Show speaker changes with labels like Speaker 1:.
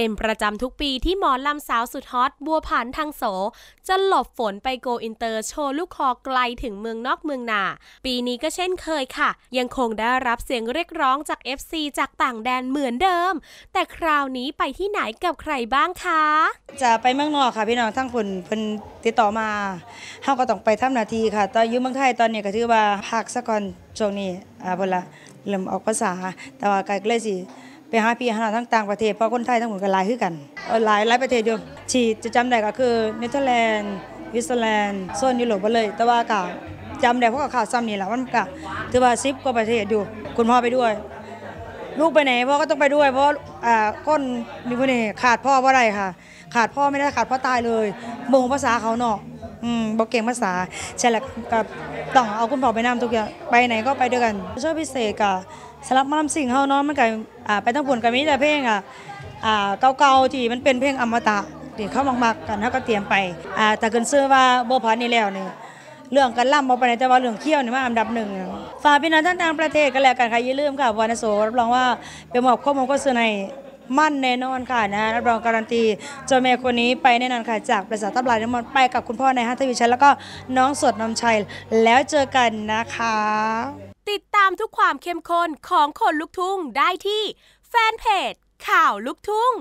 Speaker 1: เป็นประจำทุกปีที่หมอลำสาวสุดฮอตบัวผันทางโส จะหลบฝนไปโกอินเตอร์โชว์ลูกคอไกลถึงเมืองนอกเมืองนา ปีนี้ก็เช่นเคยค่ะ ยังคงได้รับเสียงเรียกร้องจาก FC จากต่างแดนเหมือนเดิม แต่คราวนี้ไปที่ไหนกับใครบ้างคะ
Speaker 2: จะไปเมืองนอกค่ะพี่น้องทั้งคนเพิ่นติดต่อมาเฮาก็ต้องไปทำหน้าทีค่ะ ตอนอยู่เมืองไทยตอนนี้ก็ถือว่าพักซะก่อนช่วงนี้อ่าเพิ่นละเริ่มออกภาษาแต่ว่าก็เลยสิ ไปหาพี่หาทั้งต่างประเทศเพราะคนไทยทั้งหมดก็หลายคือกันหลายหลายประเทศอยู่ที่จะจำได้ก็คือเนเธอร์แลนด์วิตเซอร์แลนด์โซนยุโรปหมดเลย แต่ว่าก็จำได้เพราะกับข่าวซ้ำนี่แหละมันก็ถือว่า10กว่าประเทศอยู่คุณพ่อไปด้วย ลูกไปไหนพ่อก็ต้องไปด้วย เพราะอ่าคนมีคนนี้ขาดพ่อว่าไรค่ะ ขาดพ่อไม่ได้ขาดพ่อตายเลยบงภาษาเขาเนาะอืมบอกเก่งภาษาใช่แหละกับต้องเอาคุณพ่อไปนำทุกอย่างไปไหนก็ไปด้วยกันชอบพิเศษกับ สำหรับมาลำสิ่งเขาเนาะมันก็อ่าไปทั้งผลกับมีแต่เพลงอะอ่าเก่าๆที่มันเป็นเพลงอมตะที่เขามักๆกันเขาก็เตรียมไปอ่าแต่เกินเสื้อว่าโบพันนี่แล้วนี่เรื่องการล่ำบ่ไปไหนแต่ว่าเรื่องเขี้ยวนี่มาอันดับหนึ่งฝากพี่น้องท่านต่างประเทศกันแล้วกันค่ะอย่าลืมค่ะวานาโสรับรองว่าเป็นหมอบข้อมูลก็ซื้อในมั่นแน่นอนค่ะนะรับรองการันตีเจ้าแม่คนนี้ไปแน่นอนค่ะ จากบริษัททับลายน้ำมันไปกับคุณพ่อในฮัทวีชัยแล้วก็น้องสดน้ำชัยแล้วเจอกันนะคะ
Speaker 1: ติดตามทุกความเข้มข้นของคนลุกทุ่งได้ที่แฟนเพจข่าวลุกทุ่ง